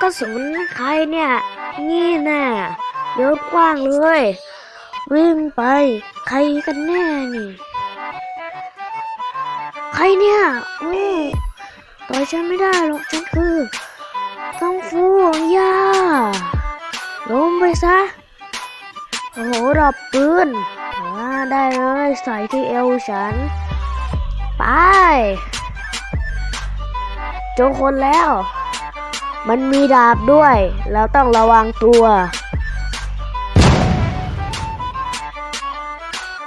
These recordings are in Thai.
กระสุนใครเนี่ย นี่แน่โยนกว้างเลย วิ่งไป ใครกันแน่นี่ ใครเนี่ยอือต่อยฉันไม่ได้หรอกฉันคือต้องฟูงย่าล้มไปซะ โอ้โหดับปืนมาได้เลยใส่ที่เอวฉัน ไปเจอคนแล้ว มันมีดาบด้วยแล้วต้องระวังตัว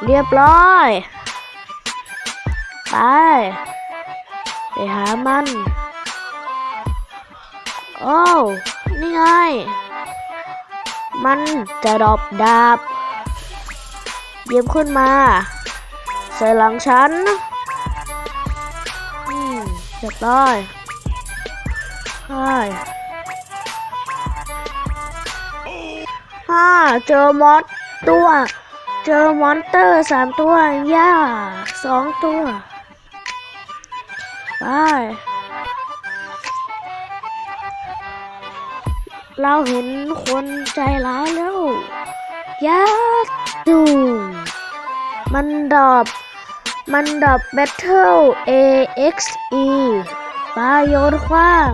เรียบร้อย ไป ไปหามัน โอ้วนี่ไง มันจะดอบดาบเยี่ยมขึ้นมา ใส่หลังฉัน อืมเรียบร้อย ใช่ฮ่าเจอมอสตัว เจอมอนเตอร์สามตัวย่าสองตัวไปเราเห็นคนใจร้ายแล้วยาดูมันดอบมันดอบ Battle AXE ปาโยนขว้าง